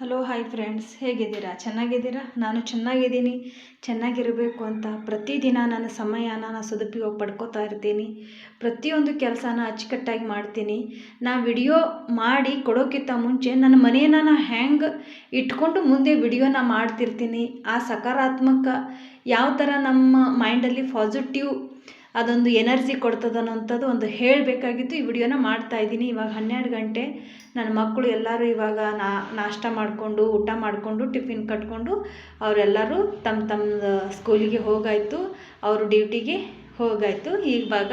Hello hi friends ಹೇಗಿದ್ದೀರಾ? ಚೆನ್ನಾಗಿದ್ದೀರಾ? ನಾನು ಚೆನ್ನಾಗಿದ್ದೀನಿ. ಚೆನ್ನಾಗಿರಬೇಕು ಅಂತ ಪ್ರತಿದಿನ ನನ್ನ ಸಮಯನ ನಾನು ಸದುಪಯೋಗ ಪಡ್ಕೋತಾ ಇರ್ತೀನಿ. ಪ್ರತಿಯೊಂದು ಕೆಲಸನ ಅಚ್ಚುಕಟ್ಟಾಗಿ ಮಾಡ್ತೀನಿ. ನಾ ವಿಡಿಯೋ ಮಾಡಿ ಕೊಡೋಕ್ಕಿಂತ ಮುಂಚೆ ನನ್ನ ಮನೆಯನ್ನು ನಾನು ಹ್ಯಾಂಗೆ ಇಟ್ಕೊಂಡು ಮುಂದೆ ವಿಡಿಯೋನ ಮಾಡ್ತಿರ್ತೀನಿ. ಆ ಸಕಾರಾತ್ಮಕ ಯಾವ ಥರ ನಮ್ಮ ಮೈಂಡಲ್ಲಿ ಪಾಸಿಟಿವ್ ಅದೊಂದು ಎನರ್ಜಿ ಕೊಡ್ತದೆ ಅನ್ನೋಂಥದ್ದು ಒಂದು ಹೇಳಬೇಕಾಗಿತ್ತು. ಈ ವಿಡಿಯೋನ ಮಾಡ್ತಾ ಇದ್ದೀನಿ. ಇವಾಗ ಹನ್ನೆರಡು ಗಂಟೆ. ನನ್ನ ಮಕ್ಕಳು ಎಲ್ಲರೂ ಇವಾಗ ನಾ, ನಾಷ್ಟ ಮಾಡಿಕೊಂಡು, ಊಟ ಮಾಡಿಕೊಂಡು, ಟಿಫಿನ್ ಕಟ್ಕೊಂಡು ಅವರೆಲ್ಲರೂ ತಮ್ಮ ತಮ್ಮ ಸ್ಕೂಲಿಗೆ ಹೋಗಾಯಿತು. ಅವರು ಡ್ಯೂಟಿಗೆ ಹೋಗಾಯಿತು. ಇವಾಗ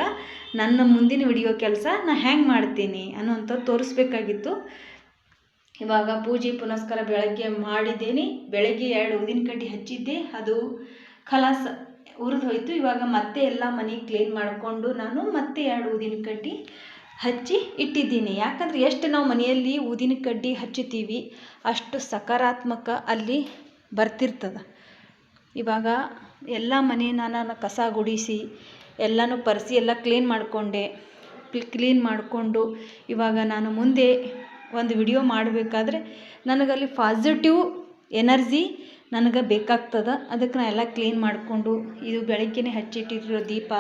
ನನ್ನ ಮುಂದಿನ ವಿಡಿಯೋ ಕೆಲಸ ನಾನು ಹೆಂಗೆ ಮಾಡ್ತೀನಿ ಅನ್ನೋಂಥದ್ದು ತೋರಿಸ್ಬೇಕಾಗಿತ್ತು. ಇವಾಗ ಪೂಜೆ ಪುನಸ್ಕಾರ ಬೆಳಗ್ಗೆ ಮಾಡಿದ್ದೀನಿ. ಬೆಳಗ್ಗೆ ಎರಡು ಊದಿನ ಕಡ್ಡಿ ಹಚ್ಚಿದ್ದೆ. ಅದು ಖಲಾಸ್ ಉರಿದು ಹೋಯ್ತು. ಇವಾಗ ಮತ್ತೆ ಎಲ್ಲ ಮನೆ ಕ್ಲೀನ್ ಮಾಡಿಕೊಂಡು ನಾನು ಮತ್ತೆ ಎರಡು ಊದಿನ ಕಡ್ಡಿ ಹಚ್ಚಿ ಇಟ್ಟಿದ್ದೀನಿ. ಯಾಕಂದರೆ ಎಷ್ಟು ನಾವು ಮನೆಯಲ್ಲಿ ಊದಿನ ಕಡ್ಡಿ ಹಚ್ಚುತ್ತೀವಿ, ಅಷ್ಟು ಸಕಾರಾತ್ಮಕ ಅಲ್ಲಿ ಬರ್ತಿರ್ತದೆ. ಇವಾಗ ಎಲ್ಲ ಮನೇನ ನಾನು ಕಸ ಗುಡಿಸಿ, ಎಲ್ಲನೂ ಪರ್ಸಿ, ಎಲ್ಲ ಕ್ಲೀನ್ ಮಾಡಿಕೊಂಡೆ ಕ್ಲೀನ್ ಮಾಡಿಕೊಂಡು ಇವಾಗ ನಾನು ಮುಂದೆ ಒಂದು ವಿಡಿಯೋ ಮಾಡಬೇಕಾದ್ರೆ ನನಗಲ್ಲಿ ಪಾಸಿಟಿವ್ ಎನರ್ಜಿ ನನಗೆ ಬೇಕಾಗ್ತದೆ. ಅದಕ್ಕೆ ನಾ ಎಲ್ಲ ಕ್ಲೀನ್ ಮಾಡಿಕೊಂಡು ಇದು ಬೆಳಗ್ಗೆನೇ ಹಚ್ಚಿಟ್ಟಿರೋ ದೀಪ.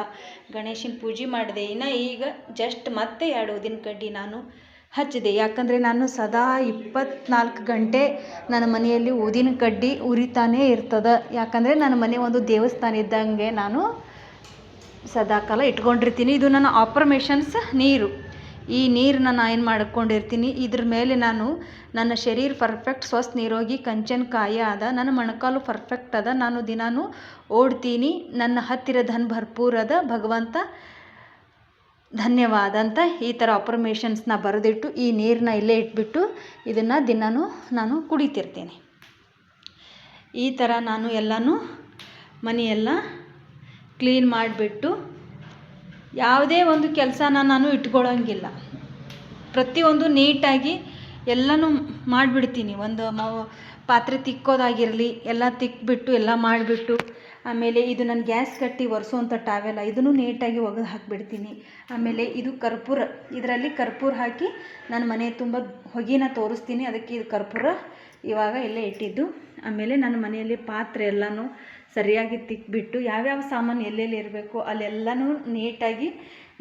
ಗಣೇಶನ ಪೂಜೆ ಮಾಡಿದೆ. ಇನ್ನು ಈಗ ಜಸ್ಟ್ ಮತ್ತೆ ಎರಡು ಊದಿನ ಕಡ್ಡಿ ನಾನು ಹಚ್ಚಿದೆ. ಯಾಕಂದರೆ ನಾನು ಸದಾ ಇಪ್ಪತ್ನಾಲ್ಕು ಗಂಟೆ ನನ್ನ ಮನೆಯಲ್ಲಿ ಊದಿನ ಕಡ್ಡಿ ಉರಿತಾನೇ ಇರ್ತದೆ. ಯಾಕಂದರೆ ನನ್ನ ಮನೆ ಒಂದು ದೇವಸ್ಥಾನ ಇದ್ದಂಗೆ ನಾನು ಸದಾಕಾಲ ಇಟ್ಕೊಂಡಿರ್ತೀನಿ. ಇದು ನನ್ನ ಆಪ್ರಮೇಷನ್ಸ್ ನೀರು. ಈ ನೀರನ್ನ ನಾನು ಏನು ಮಾಡ್ಕೊಂಡಿರ್ತೀನಿ, ಇದ್ರ ಮೇಲೆ ನಾನು ನನ್ನ ಶರೀರ ಪರ್ಫೆಕ್ಟ್ ಸ್ವಸ್ಥ, ನಿರೋಗಿ, ಕಂಚನ ಕಾಯ ಅದ, ನನ್ನ ಮೊಣಕಾಲು ಪರ್ಫೆಕ್ಟ್ ಅದ, ನಾನು ದಿನಾನು ಓಡ್ತೀನಿ, ನನ್ನ ಹತ್ತಿರ ಧನ್ ಭರ್ಪೂರ್ ಅದ, ಭಗವಂತ ಧನ್ಯವಾದ ಅಂತ ಈ ಥರ ಅಪ್ರಮೇಷನ್ಸ್ನ ಬರೆದಿಟ್ಟು ಈ ನೀರನ್ನ ಇಲ್ಲೇ ಇಟ್ಬಿಟ್ಟು ಇದನ್ನು ದಿನಾನು ನಾನು ಕುಡಿತಿರ್ತೀನಿ. ಈ ಥರ ನಾನು ಎಲ್ಲನೂ ಮನೆಯೆಲ್ಲ ಕ್ಲೀನ್ ಮಾಡಿಬಿಟ್ಟು ಯಾವುದೇ ಒಂದು ಕೆಲಸನ ನಾನು ಇಟ್ಕೊಳ್ಳೋಂಗಿಲ್ಲ ಪ್ರತಿಯೊಂದು ನೀಟಾಗಿ ಎಲ್ಲನೂ ಮಾಡಿಬಿಡ್ತೀನಿ. ಒಂದು ಪಾತ್ರೆ ತಿಕ್ಕೋದಾಗಿರಲಿ, ಎಲ್ಲ ತಿಕ್ಬಿಟ್ಟು, ಎಲ್ಲ ಮಾಡಿಬಿಟ್ಟು, ಆಮೇಲೆ ಇದು ನಾನು ಗ್ಯಾಸ್ ಕಟ್ಟಿ ಒರೆಸೋವಂಥ ಟಾವೆಲ್ಲ ಇದನ್ನು ನೀಟಾಗಿ ಒಗೆದು ಹಾಕಿಬಿಡ್ತೀನಿ. ಆಮೇಲೆ ಇದು ಕರ್ಪೂರ, ಇದರಲ್ಲಿ ಕರ್ಪೂರ ಹಾಕಿ ನಾನು ಮನೆ ತುಂಬ ಹೊಗೆನ ತೋರಿಸ್ತೀನಿ. ಅದಕ್ಕೆ ಇದು ಕರ್ಪೂರ ಇವಾಗ ಇಲ್ಲೇ ಇಟ್ಟಿದ್ದು. ಆಮೇಲೆ ನನ್ನ ಮನೆಯಲ್ಲಿ ಪಾತ್ರೆ ಎಲ್ಲನೂ ಸರಿಯಾಗಿ ತಿಕ್ಬಿಟ್ಟು ಯಾವ್ಯಾವ ಸಾಮಾನು ಎಲ್ಲೆಲ್ಲಿ ಇರಬೇಕು ಅಲ್ಲೆಲ್ಲನೂ ನೀಟಾಗಿ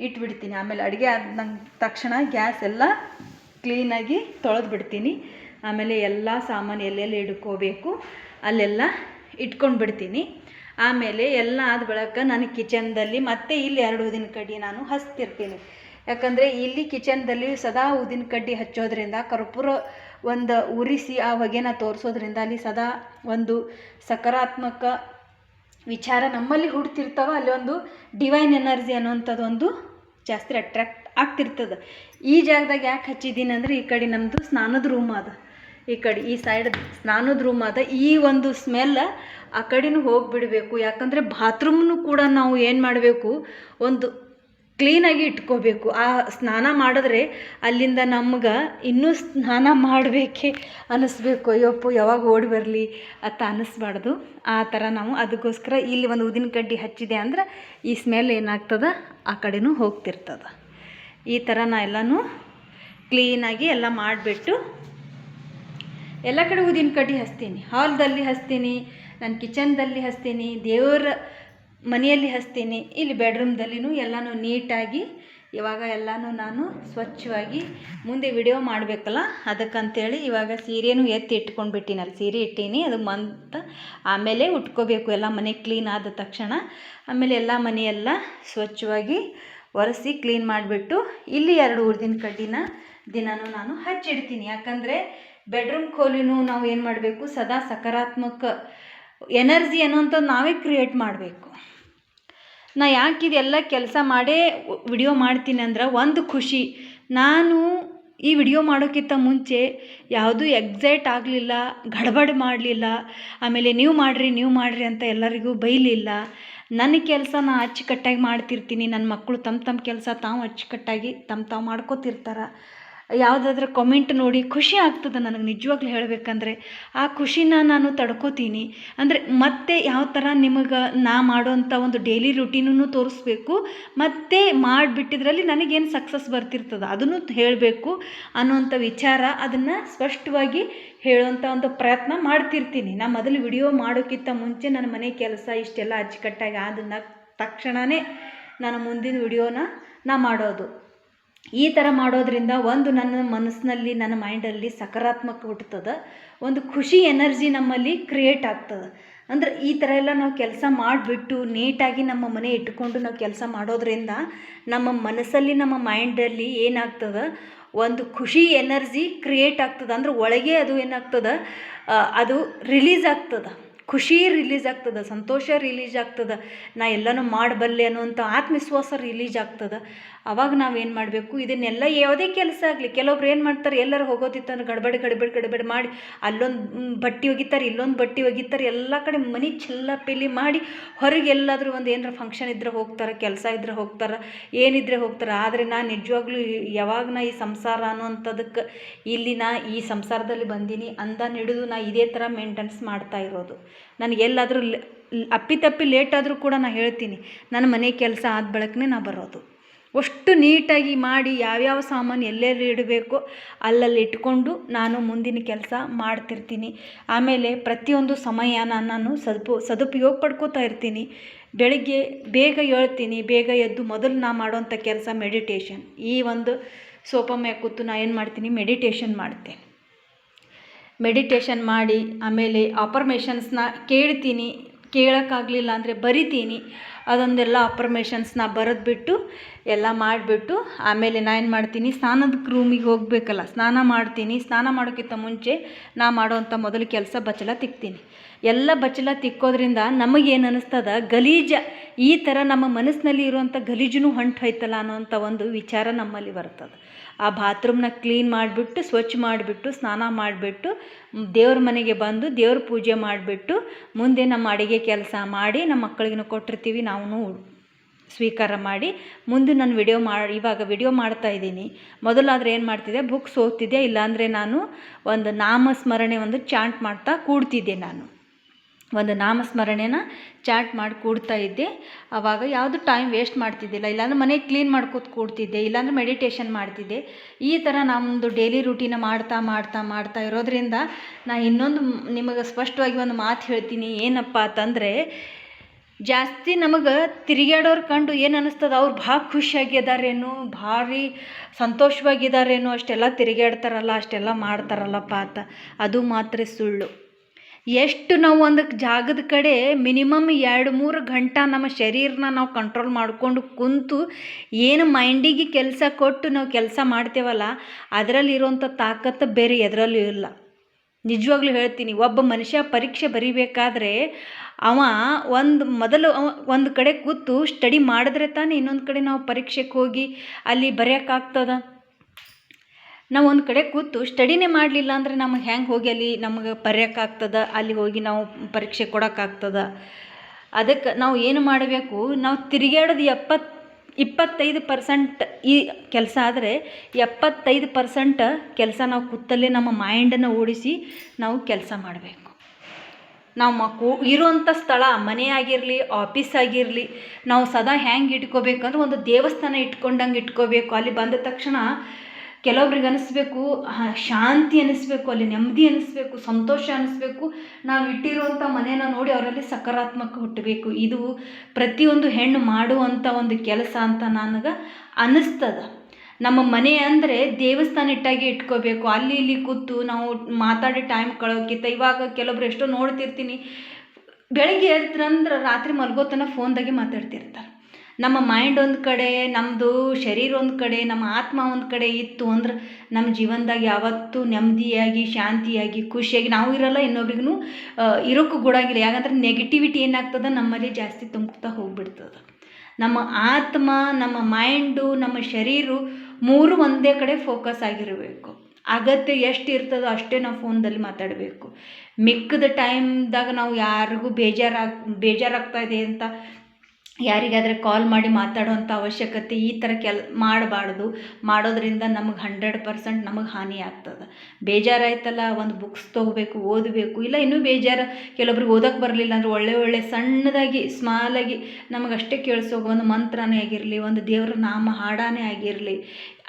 ಇಟ್ಬಿಡ್ತೀನಿ. ಆಮೇಲೆ ಅಡುಗೆ ಆದ ನಂಗೆ ತಕ್ಷಣ ಗ್ಯಾಸ್ ಎಲ್ಲ ಕ್ಲೀನಾಗಿ ತೊಳೆದು ಬಿಡ್ತೀನಿ ಆಮೇಲೆ ಎಲ್ಲ ಸಾಮಾನು ಎಲ್ಲೆಲ್ಲಿ ಇಡ್ಕೋಬೇಕು ಅಲ್ಲೆಲ್ಲ ಇಟ್ಕೊಂಡು ಬಿಡ್ತೀನಿ ಆಮೇಲೆ ಎಲ್ಲ ಆದ ಬಳಿಕ ನಾನು ಕಿಚನ್ದಲ್ಲಿ ಮತ್ತೆ ಇಲ್ಲಿ ಎರಡು ಊದಿನ ಕಡ್ಡಿ ನಾನು ಹಚ್ತಿರ್ತೀನಿ. ಯಾಕಂದರೆ ಇಲ್ಲಿ ಕಿಚನ್ದಲ್ಲಿ ಸದಾ ಊದಿನ ಕಡ್ಡಿ ಹಚ್ಚೋದ್ರಿಂದ, ಕರ್ಪೂರ ಒಂದು ಉರಿಸಿ ಆ ಹೊಗೆನ ತೋರಿಸೋದ್ರಿಂದ ಅಲ್ಲಿ ಸದಾ ಒಂದು ಸಕಾರಾತ್ಮಕ ವಿಚಾರ ನಮ್ಮಲ್ಲಿ ಹುಡ್ತಿರ್ತಾವ ಅಲ್ಲಿ ಒಂದು ಡಿವೈನ್ ಎನರ್ಜಿ ಅನ್ನುವಂಥದ್ದು ಒಂದು ಜಾಸ್ತಿ ಅಟ್ರ್ಯಾಕ್ಟ್ ಆಗ್ತಿರ್ತದೆ. ಈ ಜಾಗದಾಗ ಯಾಕೆ ಹಚ್ಚಿದ್ದೀನಿ ಅಂದರೆ ಈ ಕಡೆ ನಮ್ಮದು ಸ್ನಾನದ ರೂಮ್ ಅದ. ಈ ಕಡೆ, ಈ ಸೈಡ್ ಸ್ನಾನದ ರೂಮ್ ಅದ. ಈ ಒಂದು ಸ್ಮೆಲ್ ಆ ಕಡೆನೂ ಹೋಗಿಬಿಡಬೇಕು. ಯಾಕಂದರೆ ಬಾತ್ರೂಮ್ನು ಕೂಡ ನಾವು ಏನು ಮಾಡಬೇಕು? ಒಂದು ಕ್ಲೀನಾಗಿ ಇಟ್ಕೋಬೇಕು. ಆ ಸ್ನಾನ ಮಾಡಿದ್ರೆ ಅಲ್ಲಿಂದ ನಮ್ಗೆ ಇನ್ನೂ ಸ್ನಾನ ಮಾಡಬೇಕೆ ಅನ್ನಿಸ್ಬೇಕು ಅಯ್ಯಪ್ಪ, ಯಾವಾಗ ಓಡಿ ಬರಲಿ ಅಂತ ಅನ್ನಿಸ್ಬಾರ್ದು ಆ ಥರ ನಾವು ಅದಕ್ಕೋಸ್ಕರ ಇಲ್ಲಿ ಒಂದು ಊದಿನ ಕಡ್ಡಿ ಹಚ್ಚಿದೆ ಅಂದ್ರೆ ಈ ಸ್ಮೆಲ್ ಏನಾಗ್ತದೆ? ಆ ಕಡೆನೂ ಹೋಗ್ತಿರ್ತದೆ. ಈ ಥರ ನಾ ಎಲ್ಲನೂ ಕ್ಲೀನಾಗಿ ಎಲ್ಲ ಮಾಡಿಬಿಟ್ಟು ಎಲ್ಲ ಕಡೆ ಊದಿನ ಕಡ್ಡಿ ಹಚ್ತೀನಿ. ಹಾಲ್ದಲ್ಲಿ ಹಚ್ತೀನಿ ನನ್ನ ಕಿಚನ್ದಲ್ಲಿ ಹಚ್ತೀನಿ, ದೇವರ ಮನೆಯಲ್ಲಿ ಹಚ್ತೀನಿ. ಇಲ್ಲಿ ಬೆಡ್ರೂಮ್ದಲ್ಲಿನೂ ಎಲ್ಲನೂ ನೀಟಾಗಿ, ಇವಾಗ ಎಲ್ಲನೂ ನಾನು ಸ್ವಚ್ಛವಾಗಿ ಮುಂದೆ ವಿಡಿಯೋ ಮಾಡಬೇಕಲ್ಲ, ಅದಕ್ಕಂತೇಳಿ ಇವಾಗ ಸೀರೆನೂ ಎತ್ತಿ ಇಟ್ಕೊಂಡು ಬಿಟ್ಟಿನಲ್ಲಿ ಸೀರೆ ಇಟ್ಟೀನಿ, ಅದು ಮಂತ ಆಮೇಲೆ ಉಟ್ಕೋಬೇಕು. ಎಲ್ಲ ಮನೆ ಕ್ಲೀನ್ ಆದ ತಕ್ಷಣ ಆಮೇಲೆ ಎಲ್ಲ ಮನೆಯೆಲ್ಲ ಸ್ವಚ್ಛವಾಗಿ ಒರೆಸಿ ಕ್ಲೀನ್ ಮಾಡಿಬಿಟ್ಟು ಇಲ್ಲಿ ಎರಡು ಊರ್ದಿನ ಕಡ್ಡಿನ ದಿನಾನು ನಾನು ಹಚ್ಚಿಡ್ತೀನಿ. ಯಾಕಂದರೆ ಬೆಡ್ರೂಮ್ ಕೋಲಿನೂ ನಾವು ಏನು ಮಾಡಬೇಕು, ಸದಾ ಸಕಾರಾತ್ಮಕ ಎನರ್ಜಿ ಅನ್ನೋಂಥದ್ದು ನಾವೇ ಕ್ರಿಯೇಟ್ ಮಾಡಬೇಕು. ನಾ ಯಾಕೆ ಇದೆಲ್ಲ ಕೆಲಸ ಮಾಡೇ ವಿಡಿಯೋ ಮಾಡ್ತೀನಿ ಅಂದ್ರೆ ಒಂದು ಖುಷಿ. ನಾನು ಈ ವಿಡಿಯೋ ಮಾಡೋಕ್ಕಿಂತ ಮುಂಚೆ ಯಾವುದೂ ಎಕ್ಸೈಟ್ ಆಗಲಿಲ್ಲ, ಗಡ್ಬಡ್ ಮಾಡಲಿಲ್ಲ, ಆಮೇಲೆ ನೀವು ಮಾಡಿರಿ ನೀವು ಮಾಡಿರಿ ಅಂತ ಎಲ್ಲರಿಗೂ ಬೈಲಿಲ್ಲ. ನನ್ನ ಕೆಲಸ ನಾ ಅಚ್ಚುಕಟ್ಟಾಗಿ ಮಾಡ್ತಿರ್ತೀನಿ ನನ್ನ ಮಕ್ಕಳು ತಮ್ಮ ತಮ್ಮ ಕೆಲಸ ತಾವು ಅಚ್ಚುಕಟ್ಟಾಗಿ ತಮ್ಮ ತಾವು ಮಾಡ್ಕೋತಿರ್ತಾರೆ. ಯಾವುದಾದ್ರೂ ಕಮೆಂಟ್ ನೋಡಿ ಖುಷಿ ಆಗ್ತದೆ ನನಗೆ ನಿಜವಾಗ್ಲೂ ಹೇಳಬೇಕಂದ್ರೆ, ಆ ಖುಷಿನ ನಾನು ತಡ್ಕೋತೀನಿ. ಅಂದರೆ ಮತ್ತೆ ಯಾವ ಥರ ನಿಮಗೆ ನಾ ಮಾಡೋವಂಥ ಒಂದು ಡೈಲಿ ರುಟೀನನ್ನು ತೋರಿಸ್ಬೇಕು, ಮತ್ತು ಮಾಡಿಬಿಟ್ಟಿದ್ರಲ್ಲಿ ನನಗೇನು ಸಕ್ಸಸ್ ಬರ್ತಿರ್ತದೆ ಅದನ್ನು ಹೇಳಬೇಕು ಅನ್ನುವಂಥ ವಿಚಾರ ಅದನ್ನು ಸ್ಪಷ್ಟವಾಗಿ ಹೇಳುವಂಥ ಒಂದು ಪ್ರಯತ್ನ ಮಾಡ್ತಿರ್ತೀನಿ. ನಾ ಮೊದಲು ವಿಡಿಯೋ ಮಾಡೋಕ್ಕಿಂತ ಮುಂಚೆ ನನ್ನ ಮನೆ ಕೆಲಸ ಇಷ್ಟೆಲ್ಲ ಅಚ್ಚುಕಟ್ಟಾಗಿ ಆದನ್ನ ತಕ್ಷಣವೇ ನಾನು ಮುಂದಿನ ವಿಡಿಯೋನ ನಾ ಮಾಡೋದು. ಈ ಥರ ಮಾಡೋದ್ರಿಂದ ಒಂದು ನನ್ನ ಮನಸ್ಸಿನಲ್ಲಿ, ನನ್ನ ಮೈಂಡಲ್ಲಿ ಸಕಾರಾತ್ಮಕ ಹುಟ್ಟುತ್ತದೆ, ಒಂದು ಖುಷಿ ಎನರ್ಜಿ ನಮ್ಮಲ್ಲಿ ಕ್ರಿಯೇಟ್ ಆಗ್ತದೆ. ಅಂದ್ರೆ ಈ ಥರ ಎಲ್ಲ ನಾವು ಕೆಲಸ ಮಾಡಿಬಿಟ್ಟು ನೀಟಾಗಿ ನಮ್ಮ ಮನೆ ಇಟ್ಕೊಂಡು ನಾವು ಕೆಲಸ ಮಾಡೋದ್ರಿಂದ ನಮ್ಮ ಮನಸ್ಸಲ್ಲಿ, ನಮ್ಮ ಮೈಂಡಲ್ಲಿ ಏನಾಗ್ತದೆ, ಒಂದು ಖುಷಿ ಎನರ್ಜಿ ಕ್ರಿಯೇಟ್ ಆಗ್ತದೆ. ಅಂದ್ರೆ ಒಳಗೆ ಅದು ಏನಾಗ್ತದೆ ಅದು ರಿಲೀಸ್ ಆಗ್ತದೆ. ಖುಷಿ ರಿಲೀಸ್ ಆಗ್ತದೆ, ಸಂತೋಷ ರಿಲೀಸ್ ಆಗ್ತದೆ, ನಾ ಎಲ್ಲನೂ ಮಾಡಬಲ್ಲೆ ಅನ್ನುವಂಥ ಆತ್ಮವಿಶ್ವಾಸ ರಿಲೀಸ್ ಆಗ್ತದೆ. ಅವಾಗ ನಾವೇನು ಮಾಡಬೇಕು? ಇದನ್ನೆಲ್ಲ ಯಾವುದೇ ಕೆಲಸ ಆಗಲಿ ಕೆಲವೊಬ್ರು ಏನು ಮಾಡ್ತಾರೆ? ಎಲ್ಲರೂ ಹೋಗೋದಿತ್ತಂದ್ರೆ ಗಡ್ಬಡಿ ಗಡ್ಬಡಿ ಗಡ್ಬಡಿ ಮಾಡಿ ಅಲ್ಲೊಂದು ಬಟ್ಟೆ ಒಗಿತಾರೆ, ಇಲ್ಲೊಂದು ಬಟ್ಟೆ ಒಗಿತಾರೆ, ಎಲ್ಲ ಕಡೆ ಮನೆ ಚೆಲ್ಲಪಿಲ್ಲಿ ಮಾಡಿ ಹೊರಗೆ ಎಲ್ಲಾದರೂ ಒಂದು ಏನಾರ ಫಂಕ್ಷನ್ ಇದ್ದರೆ ಹೋಗ್ತಾರೆ, ಕೆಲಸ ಇದ್ದರೆ ಹೋಗ್ತಾರೆ, ಏನಿದ್ರೆ ಹೋಗ್ತಾರೆ. ಆದರೆ ನಾನು ನಿಜವಾಗ್ಲೂ ಯಾವಾಗ ನಾ ಈ ಸಂಸಾರ ಅನ್ನುವಂಥದಕ್ಕೆ ಇಲ್ಲಿ ನಾ ಈ ಸಂಸಾರದಲ್ಲಿ ಬಂದೀನಿ ಅಂದ ಹಿಡಿದು ನಾ ಇದೇ ಥರ ಮೇಂಟೆನ್ಸ್ ಮಾಡ್ತಾ ಇರೋದು. ನನಗೆ ಎಲ್ಲಾದರೂ ಅಪ್ಪಿತಪ್ಪಿ ಲೇಟ್ ಆದರೂ ಕೂಡ ನಾನು ಹೇಳ್ತೀನಿ, ನನ್ನ ಮನೆ ಕೆಲಸ ಆದ ಬಳಕನೇ ನಾ ಬರೋದು. ಅಷ್ಟು ನೀಟಾಗಿ ಮಾಡಿ ಯಾವ್ಯಾವ ಸಾಮಾನು ಎಲ್ಲೆಲ್ಲಿ ಇಡಬೇಕು ಅಲ್ಲಲ್ಲಿ ಇಟ್ಕೊಂಡು ನಾನು ಮುಂದಿನ ಕೆಲಸ ಮಾಡ್ತಿರ್ತೀನಿ. ಆಮೇಲೆ ಪ್ರತಿಯೊಂದು ಸಮಯನ ನಾನು ಸದುಪು ಸದುಪಯೋಗ ಪಡ್ಕೋತಾ ಇರ್ತೀನಿ. ಬೆಳಗ್ಗೆ ಬೇಗ ಹೇಳ್ತೀನಿ ಬೇಗ ಎದ್ದು ಮೊದಲು ನಾ ಮಾಡೋಂಥ ಕೆಲಸ ಮೆಡಿಟೇಷನ್ ಈ ಒಂದು ಸೋಪಮ್ಮೆ ಕೂತು ನಾ ಏನು ಮಾಡ್ತೀನಿ ಮೆಡಿಟೇಷನ್ ಮಾಡ್ತೇನೆ. ಮೆಡಿಟೇಷನ್ ಮಾಡಿ, ಆಮೇಲೆ ಅಪರ್ಮೇಷನ್ಸ್ನ ಕೇಳ್ತೀನಿ, ಕೇಳೋಕ್ಕಾಗಲಿಲ್ಲ ಅಂದರೆ ಬರಿತೀನಿ. ಅದೊಂದೆಲ್ಲ ಅಪರ್ಮೇಷನ್ಸ್ನ ಬರೆದ್ಬಿಟ್ಟು, ಎಲ್ಲ ಮಾಡಿಬಿಟ್ಟು, ಆಮೇಲೆ ನಾನು ಏನು ಮಾಡ್ತೀನಿ, ಸ್ನಾನದ ರೂಮಿಗೆ ಹೋಗಬೇಕಲ್ಲ, ಸ್ನಾನ ಮಾಡ್ತೀನಿ. ಸ್ನಾನ ಮಾಡೋಕ್ಕಿಂತ ಮುಂಚೆ ನಾ ಮಾಡೋವಂಥ ಮೊದಲು ಕೆಲಸ ಬಚ್ಚಲ ತಿಕ್ತೀನಿ. ಎಲ್ಲ ಬಚ್ಚಲ ತಿಕ್ಕೋದ್ರಿಂದ ನಮಗೇನು ಅನ್ನಿಸ್ತದ ಗಲೀಜ. ಈ ಥರ ನಮ್ಮ ಮನಸ್ಸಿನಲ್ಲಿ ಇರುವಂಥ ಗಲೀಜು ಹೊಂಟು ಹೋಯ್ತಲ್ಲ ಅನ್ನೋವಂಥ ಒಂದು ವಿಚಾರ ನಮ್ಮಲ್ಲಿ ಬರ್ತದೆ. ಆ ಬಾತ್ರೂಮ್ನ ಕ್ಲೀನ್ ಮಾಡಿಬಿಟ್ಟು, ಸ್ವಚ್ಛ ಮಾಡಿಬಿಟ್ಟು, ಸ್ನಾನ ಮಾಡಿಬಿಟ್ಟು, ದೇವ್ರ ಮನೆಗೆ ಬಂದು ದೇವ್ರ ಪೂಜೆ ಮಾಡಿಬಿಟ್ಟು, ಮುಂದೆ ನಮ್ಮ ಅಡುಗೆ ಕೆಲಸ ಮಾಡಿ ನಮ್ಮ ಮಕ್ಕಳಿಗೂ ಕೊಟ್ಟಿರ್ತೀವಿ ನಾವು ಸ್ವೀಕಾರ ಮಾಡಿ. ಮುಂದೆ ನಾನು ವಿಡಿಯೋ ಮಾಡಿ ಇವಾಗ ವಿಡಿಯೋ ಮಾಡ್ತಾ ಇದ್ದೀನಿ. ಮೊದಲಾದರೆ ಏನು ಮಾಡ್ತಿದ್ದೆ? ಬುಕ್ಸ್ ಓದ್ತಿದ್ದೆ, ಇಲ್ಲಾಂದರೆ ನಾನು ಒಂದು ನಾಮಸ್ಮರಣೆ ಒಂದು ಚಾಂಟ್ ಮಾಡ್ತಾ ಕೂಡ್ತಿದ್ದೆ ನಾನು. ಒಂದು ನಾಮಸ್ಮರಣೆನ ಚಾಟ್ ಮಾಡಿ ಕೂಡ್ತಾ ಇದ್ದೆ. ಆವಾಗ ಯಾವುದು ಟೈಮ್ ವೇಸ್ಟ್ ಮಾಡ್ತಿದ್ದಿಲ್ಲ. ಇಲ್ಲಾಂದ್ರೆ ಮನೆ ಕ್ಲೀನ್ ಮಾಡ್ಕೋತ ಕೂಡ್ತಿದ್ದೆ. ಇಲ್ಲಾಂದ್ರೆ ಮೆಡಿಟೇಷನ್ ಮಾಡ್ತಿದ್ದೆ. ಈ ಥರ ನಮ್ಮದು ಡೈಲಿ ರೂಟೀನ ಮಾಡ್ತಾ ಮಾಡ್ತಾ ಮಾಡ್ತಾ ಇರೋದ್ರಿಂದ ನಾ ಇನ್ನೊಂದು ನಿಮಗೆ ಸ್ಪಷ್ಟವಾಗಿ ಒಂದು ಮಾತು ಹೇಳ್ತೀನಿ. ಏನಪ್ಪ ಅಂತಂದರೆ, ಜಾಸ್ತಿ ನಮಗೆ ತಿರುಗಾಡೋರು ಕಂಡು ಏನು ಅನ್ನಿಸ್ತದೆ ಅವ್ರು ಭಾಳ ಖುಷಿಯಾಗಿದ್ದಾರೇನು ಭಾರಿ ಸಂತೋಷವಾಗಿದ್ದಾರೇನು ಅಷ್ಟೆಲ್ಲ ತಿರುಗಾಡ್ತಾರಲ್ಲ ಅಷ್ಟೆಲ್ಲ ಮಾಡ್ತಾರಲ್ಲಪ್ಪ ಅಂತ. ಅದು ಮಾತ್ರ ಸುಳ್ಳು. ಎಷ್ಟು ನಾವು ಒಂದು ಜಾಗದ ಕಡೆ ಮಿನಿಮಮ್ ಎರಡು ಮೂರು ಗಂಟೆ ನಮ್ಮ ಶರೀರನ ನಾವು ಕಂಟ್ರೋಲ್ ಮಾಡಿಕೊಂಡು ಕುಂತು ಏನು ಮೈಂಡಿಗೆ ಕೆಲಸ ಕೊಟ್ಟು ನಾವು ಕೆಲಸ ಮಾಡ್ತೇವಲ್ಲ, ಅದರಲ್ಲಿರುವಂಥ ತಾಕತ್ತು ಬೇರೆ ಎದರಲ್ಲೂ ಇಲ್ಲ. ನಿಜವಾಗ್ಲೂ ಹೇಳ್ತೀನಿ, ಒಬ್ಬ ಮನುಷ್ಯ ಪರೀಕ್ಷೆ ಬರಿಬೇಕಾದ್ರೆ ಅವ ಒಂದು ಮೊದಲು ಒಂದು ಕಡೆ ಕೂತು ಸ್ಟಡಿ ಮಾಡಿದ್ರೆ ತಾನೇ ಇನ್ನೊಂದು ಕಡೆ ನಾವು ಪರೀಕ್ಷೆಗೆ ಹೋಗಿ ಅಲ್ಲಿ ಬರೆಯೋಕ್ಕಾಗ್ತದ? ನಾವು ಒಂದು ಕಡೆ ಕೂತು ಸ್ಟಡಿನೇ ಮಾಡಲಿಲ್ಲ ಅಂದರೆ ನಮಗೆ ಹೆಂಗೆ ಹೋಗಿ ಅಲ್ಲಿ ನಮಗೆ ಬರೆಯೋಕ್ಕಾಗ್ತದ ಅಲ್ಲಿ ಹೋಗಿ ನಾವು ಪರೀಕ್ಷೆ ಕೊಡೋಕ್ಕಾಗ್ತದ ಅದಕ್ಕೆ ನಾವು ಏನು ಮಾಡಬೇಕು, ನಾವು ತಿರುಗಾಡೋದು ಎಪ್ಪತ್ತು ಇಪ್ಪತ್ತೈದು ಪರ್ಸೆಂಟ್ ಈ ಕೆಲಸ ಆದರೆ ಎಪ್ಪತ್ತೈದು ಪರ್ಸೆಂಟ್ ಕೆಲಸ ನಾವು ಕೂತಲ್ಲೇ ನಮ್ಮ ಮೈಂಡನ್ನು ಓಡಿಸಿ ನಾವು ಕೆಲಸ ಮಾಡಬೇಕು. ನಾವು ಮಕ್ಕಳು ಇರುವಂಥ ಸ್ಥಳ, ಮನೆ ಆಗಿರಲಿ ಆಫೀಸ್ ಆಗಿರಲಿ, ನಾವು ಸದಾ ಹ್ಯಾಂಗೆ ಇಟ್ಕೋಬೇಕಂದ್ರೆ ಒಂದು ದೇವಸ್ಥಾನ ಇಟ್ಕೊಂಡಂಗೆ ಇಟ್ಕೋಬೇಕು. ಅಲ್ಲಿ ಬಂದ ತಕ್ಷಣ ಕೆಲವೊಬ್ರಿಗೆ ಅನಿಸ್ಬೇಕು ಶಾಂತಿ ಅನಿಸ್ಬೇಕು, ಅಲ್ಲಿ ನೆಮ್ಮದಿ ಅನಿಸ್ಬೇಕು, ಸಂತೋಷ ಅನಿಸ್ಬೇಕು. ನಾವು ಇಟ್ಟಿರುವಂಥ ಮನೇನ ನೋಡಿ ಅವರಲ್ಲಿ ಸಕಾರಾತ್ಮಕ ಹುಟ್ಟಬೇಕು. ಇದು ಪ್ರತಿಯೊಂದು ಹೆಣ್ಣು ಮಾಡುವಂಥ ಒಂದು ಕೆಲಸ ಅಂತ ನನಗೆ ಅನ್ನಿಸ್ತದ ನಮ್ಮ ಮನೆ ಅಂದರೆ ದೇವಸ್ಥಾನ ಇಟ್ಟಾಗಿ ಇಟ್ಕೋಬೇಕು. ಅಲ್ಲಿ ಇಲ್ಲಿ ಕೂತು ನಾವು ಮಾತಾಡಿ ಟೈಮ್ ಕಳೋಕ್ಕಿಂತ ಇವಾಗ ಕೆಲವೊಬ್ರು ಎಷ್ಟೋ ನೋಡ್ತಿರ್ತೀನಿ. ಬೆಳಗ್ಗೆ ಎದ್ರಂದ್ರೆ ರಾತ್ರಿ ಮಲ್ಗೋತನ ಫೋನ್ದಾಗೆ ಮಾತಾಡ್ತಿರ್ತಾರೆ. ನಮ್ಮ ಮೈಂಡ್ ಒಂದು ಕಡೆ ನಮ್ಮದು ಶರೀರ ಒಂದು ಕಡೆ, ನಮ್ಮ ಆತ್ಮ ಒಂದು ಕಡೆ ಇತ್ತು ಅಂದ್ರೆ ನಮ್ಮ ಜೀವನದಾಗ ಯಾವತ್ತೂ ನೆಮ್ಮದಿಯಾಗಿ, ಶಾಂತಿಯಾಗಿ, ಖುಷಿಯಾಗಿ ನಾವು ಇರಲ್ಲ ಇನ್ನೊಬ್ರಿಗೂ ಇರೋಕ್ಕೂ ಗುಡಾಗಿಲ್ಲ ಯಾಕಂದ್ರೆ ನೆಗೆಟಿವಿಟಿ ಏನಾಗ್ತದೆ? ನಮ್ಮಲ್ಲಿ ಜಾಸ್ತಿ ತುಂಬುತ್ತಾ ಹೋಗ್ಬಿಡ್ತದೆ. ನಮ್ಮ ಆತ್ಮ, ನಮ್ಮ ಮೈಂಡು ನಮ್ಮ ಶರೀರ ಮೂರು ಒಂದೇ ಕಡೆ ಫೋಕಸ್ ಆಗಿರಬೇಕು. ಅಗತ್ಯ ಎಷ್ಟು ಇರ್ತದೋ ಅಷ್ಟೇ ನಾವು ಫೋನ್ದಲ್ಲಿ ಮಾತಾಡಬೇಕು. ಮಿಕ್ಕದ ಟೈಮ್ದಾಗ ನಾವು ಯಾರಿಗೂ ಬೇಜಾರಾಗಿ, ಬೇಜಾರಾಗ್ತಾ ಇದೆ ಅಂತ ಯಾರಿಗಾದರೆ ಕಾಲ್ ಮಾಡಿ ಮಾತಾಡುವಂಥ ಅವಶ್ಯಕತೆ ಈ ಥರ ಕೆಲ್, ಮಾಡಬಾರ್ದು. ಮಾಡೋದ್ರಿಂದ ನಮಗೆ ಹಂಡ್ರೆಡ್ ಪರ್ಸೆಂಟ್ ನಮಗೆ ಹಾನಿ ಆಗ್ತದೆ. ಬೇಜಾರಾಯ್ತಲ್ಲ, ಒಂದು ಬುಕ್ಸ್ ತೊಗೋಬೇಕು, ಓದಬೇಕು, ಇಲ್ಲ ಇನ್ನೂ ಬೇಜಾರು ಕೆಲವೊಬ್ರಿಗೆ ಓದೋಕ್ಕೆ ಬರಲಿಲ್ಲ ಅಂದ್ರೆ ಒಳ್ಳೆ ಒಳ್ಳೆ ಸಣ್ಣದಾಗಿ ಸ್ಮಾಲಾಗಿ ನಮಗಷ್ಟೇ ಕೇಳಿಸೋ ಒಂದು ಮಂತ್ರನೇ ಆಗಿರಲಿ, ಒಂದು ದೇವರ ನಾಮ ಹಾಡಾನೇ ಆಗಿರಲಿ.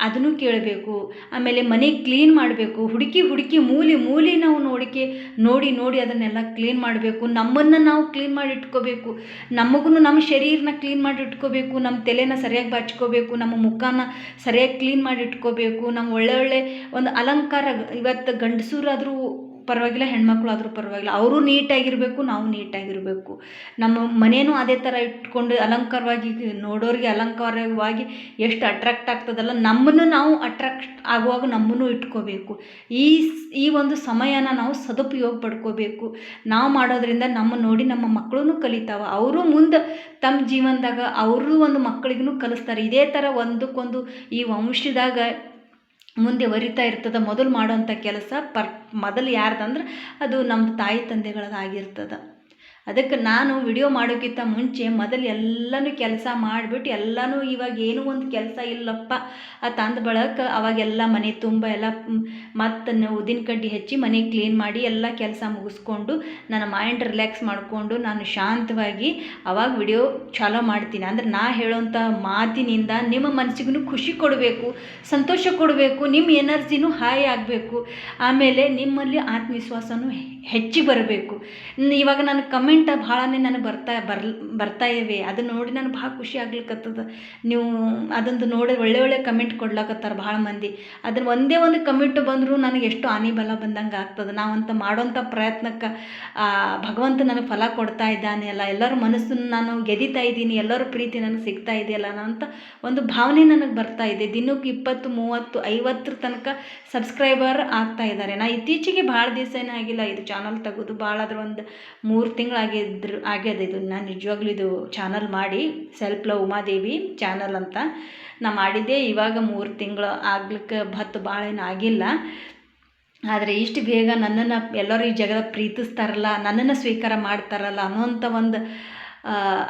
ಅದನ್ನು ಕೇಳಬೇಕು. ಆಮೇಲೆ ಮನೆ ಕ್ಲೀನ್ ಮಾಡಬೇಕು. ಹುಡುಕಿ ಹುಡುಕಿ ಮೂಲೆ ಮೂಲೆ ನಾವು ನೋಡಿಕೆ, ನೋಡಿ ನೋಡಿ ಅದನ್ನೆಲ್ಲ ಕ್ಲೀನ್ ಮಾಡಬೇಕು. ನಮ್ಮನ್ನು ನಾವು ಕ್ಲೀನ್ ಮಾಡಿ ಇಟ್ಕೋಬೇಕು ನಮಗೂ ನಮ್ಮ ಶರೀರನ ಕ್ಲೀನ್ ಮಾಡಿ ಇಟ್ಕೋಬೇಕು ನಮ್ಮ ತಲೆನ ಸರಿಯಾಗಿ ಬಾಚ್ಕೋಬೇಕು. ನಮ್ಮ ಮುಖನ ಸರಿಯಾಗಿ ಕ್ಲೀನ್ ಮಾಡಿ ಇಟ್ಕೋಬೇಕು ನಮ್ಮ ಒಳ್ಳೆ ಒಳ್ಳೆ ಒಂದು ಅಲಂಕಾರ, ಇವತ್ತು ಗಂಡಸರಾದರೂ ಪರವಾಗಿಲ್ಲ ಹೆಣ್ಮಕ್ಳು ಆದರೂ ಪರವಾಗಿಲ್ಲ. ಅವರು ನೀಟಾಗಿರಬೇಕು, ನಾವು ನೀಟಾಗಿರಬೇಕು. ನಮ್ಮ ಮನೇನೂ ಅದೇ ಥರ ಇಟ್ಕೊಂಡು ಅಲಂಕಾರವಾಗಿ ನೋಡೋರಿಗೆ ಅಲಂಕಾರವಾಗಿ ಎಷ್ಟು ಅಟ್ರಾಕ್ಟ್ ಆಗ್ತದಲ್ಲ, ನಮ್ಮನ್ನು ನಾವು ಅಟ್ರಾಕ್ಟ್ ಆಗುವಾಗ ನಮ್ಮನ್ನು ಇಟ್ಕೋಬೇಕು. ಈ ಈ ಒಂದು ಸಮಯನ ನಾವು ಸದುಪಯೋಗ ಪಡ್ಕೋಬೇಕು ನಾವು ಮಾಡೋದ್ರಿಂದ ನಮ್ಮ ನೋಡಿ ನಮ್ಮ ಮಕ್ಕಳೂ ಕಲಿತಾವೆ. ಅವರು ಮುಂದೆ ತಮ್ಮ ಜೀವನದಾಗ ಅವರು ಒಂದು ಮಕ್ಕಳಿಗೂ ಕಲಿಸ್ತಾರೆ. ಇದೇ ಥರ ಒಂದಕ್ಕೊಂದು ಈ ವಂಶದಾಗ ಮುಂದೆ ವರಿತಾ ಇರ್ತದೆ ಮೊದಲು ಮಾಡುವಂಥ ಕೆಲಸ ಪರ್ ಮೊದಲು ಯಾರ್ದಂದ್ರೆ ಅದು ನಮ್ಮ ತಾಯಿ ತಂದೆಗಳದಾಗಿರ್ತದೆ ಅದಕ್ಕೆ ನಾನು ವಿಡಿಯೋ ಮಾಡೋಕ್ಕಿಂತ ಮುಂಚೆ ಮೊದಲು ಎಲ್ಲನೂ ಕೆಲಸ ಮಾಡಿಬಿಟ್ಟು ಎಲ್ಲನೂ ಇವಾಗ ಏನೂ ಒಂದು ಕೆಲಸ ಇಲ್ಲಪ್ಪ. ತಂದ ಬಳಕ ಅವಾಗೆಲ್ಲ ಮನೆ ತುಂಬ ಎಲ್ಲ ಮತ್ತು ಉದ್ದಿನ ಕಡ್ಡಿ ಹೆಚ್ಚಿ ಮನೆ ಕ್ಲೀನ್ ಮಾಡಿ ಎಲ್ಲ ಕೆಲಸ ಮುಗಿಸ್ಕೊಂಡು ನನ್ನ ಮೈಂಡ್ ರಿಲ್ಯಾಕ್ಸ್ ಮಾಡಿಕೊಂಡು ನಾನು ಶಾಂತವಾಗಿ ಅವಾಗ ವಿಡಿಯೋ ಚಾಲೋ ಮಾಡ್ತೀನಿ. ಅಂದ್ರೆ ನಾ ಹೇಳೋಂಥ ಮಾತಿನಿಂದ ನಿಮ್ಮ ಮನಸ್ಸಿಗೂ ಖುಷಿ ಕೊಡಬೇಕು, ಸಂತೋಷ ಕೊಡಬೇಕು, ನಿಮ್ಮ ಎನರ್ಜಿನೂ ಹಾಯ್ ಆಗಬೇಕು. ಆಮೇಲೆ ನಿಮ್ಮಲ್ಲಿ ಆತ್ಮವಿಶ್ವಾಸನೂ ಹೆಚ್ಚಿ ಬರಬೇಕು. ಇವಾಗ ನಾನು ಕಮೆಂಟ್ ಭಾಳನೇ ನನಗೆ ಬರ್ತಾ ಬರ್ ಬರ್ತಾ ಇವೆ. ಅದನ್ನ ನೋಡಿ ನನಗೆ ಭಾಳ ಖುಷಿ ಆಗ್ಲಿಕ್ಕತ್ತದ ನೀವು ಅದೊಂದು ನೋಡಿ ಒಳ್ಳೆ ಒಳ್ಳೆ ಕಮೆಂಟ್ ಕೊಡ್ಲಕತ್ತಾರ ಭಾಳ ಮಂದಿ. ಅದನ್ನು ಒಂದೇ ಒಂದು ಕಮೆಂಟ್ ಬಂದರೂ ನನಗೆ ಎಷ್ಟು ಆನಿಬಲ ಬಂದಂಗೆ ಆಗ್ತದೆ. ನಾವಂತ ಮಾಡೋಂಥ ಪ್ರಯತ್ನಕ್ಕೆ ಭಗವಂತ ನನಗೆ ಫಲ ಕೊಡ್ತಾ ಇದ್ದಾನೆ ಅಲ್ಲ. ಎಲ್ಲರ ಮನಸ್ಸನ್ನು ನಾನು ಗೆದಿತಾ ಇದ್ದೀನಿ. ಎಲ್ಲರ ಪ್ರೀತಿ ನನಗೆ ಸಿಗ್ತಾ ಇದೆಯಲ್ಲ ಅಂತ ಒಂದು ಭಾವನೆ ನನಗೆ ಬರ್ತಾ ಇದೆ. ದಿನಕ್ಕೆ ಇಪ್ಪತ್ತು, ಮೂವತ್ತು ಐವತ್ತರ ತನಕ ಸಬ್ಸ್ಕ್ರೈಬರ್ ಆಗ್ತಾ ಇದ್ದಾರೆ. ನಾ ಇತ್ತೀಚೆಗೆ ಭಾಳ ದಿವಸ ಆಗಿಲ್ಲ. ಇದು ಚಾನಲ್ ತೆಗೆದು ಭಾಳ ಅದ್ರ ಒಂದು ಮೂರು ತಿಂಗಳಾಗಿದ್ರು ಆಗ್ಯದ ಇದು. ನಾನು ನಿಜವಾಗ್ಲೂ ಇದು ಚಾನಲ್ ಮಾಡಿ ಸೆಲ್ಫ್ ಲವ್ ಉಮಾದೇವಿ ಚಾನಲ್ ಅಂತ ನಾ ಮಾಡಿದ್ದೆ. ಇವಾಗ ಮೂರು ತಿಂಗಳು ಆಗ್ಲಿಕ್ಕೆ ಭತ್ತು ಭಾಳ ಏನು ಆಗಿಲ್ಲ. ಆದರೆ ಇಷ್ಟು ಬೇಗ ನನ್ನನ್ನು ಎಲ್ಲರೂ ಈ ಜಗದ ಪ್ರೀತಿಸ್ತಾರಲ್ಲ, ನನ್ನನ್ನು ಸ್ವೀಕಾರ ಮಾಡ್ತಾರಲ್ಲ ಅನ್ನೋಂಥ ಒಂದು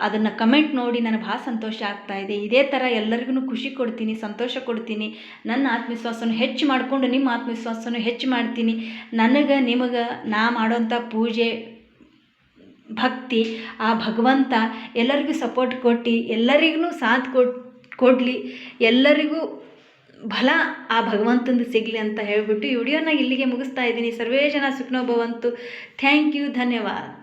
ಅದನ್ನು ಕಮೆಂಟ್ ನೋಡಿ ನನಗೆ ಭಾಳ ಸಂತೋಷ ಆಗ್ತಾ ಇದೆ. ಇದೇ ಥರ ಎಲ್ಲರಿಗೂ ಖುಷಿ ಕೊಡ್ತೀನಿ, ಸಂತೋಷ ಕೊಡ್ತೀನಿ. ನನ್ನ ಆತ್ಮವಿಶ್ವಾಸವನ್ನು ಹೆಚ್ಚು ಮಾಡಿಕೊಂಡು ನಿಮ್ಮ ಆತ್ಮವಿಶ್ವಾಸವನ್ನು ಹೆಚ್ಚು ಮಾಡ್ತೀನಿ. ನನಗೆ, ನಿಮಗೆ ನಾ ಮಾಡೋಂಥ ಪೂಜೆ ಭಕ್ತಿ, ಆ ಭಗವಂತ ಎಲ್ಲರಿಗೂ ಸಪೋರ್ಟ್ ಕೊಟ್ಟು, ಎಲ್ಲರಿಗೂ ಸಾಥ್ ಕೊಟ್ಟು ಕೊಡಲಿ, ಎಲ್ಲರಿಗೂ ಫಲ ಆ ಭಗವಂತಂದು ಸಿಗಲಿ ಅಂತ ಹೇಳಿಬಿಟ್ಟು ಈ ವಿಡಿಯೋನ ಇಲ್ಲಿಗೆ ಮುಗಿಸ್ತಾ ಇದ್ದೀನಿ. ಸರ್ವೇ ಜನ ಸುಖನೋ ಭವಂತು. ಥ್ಯಾಂಕ್ ಯು ಧನ್ಯವಾದ.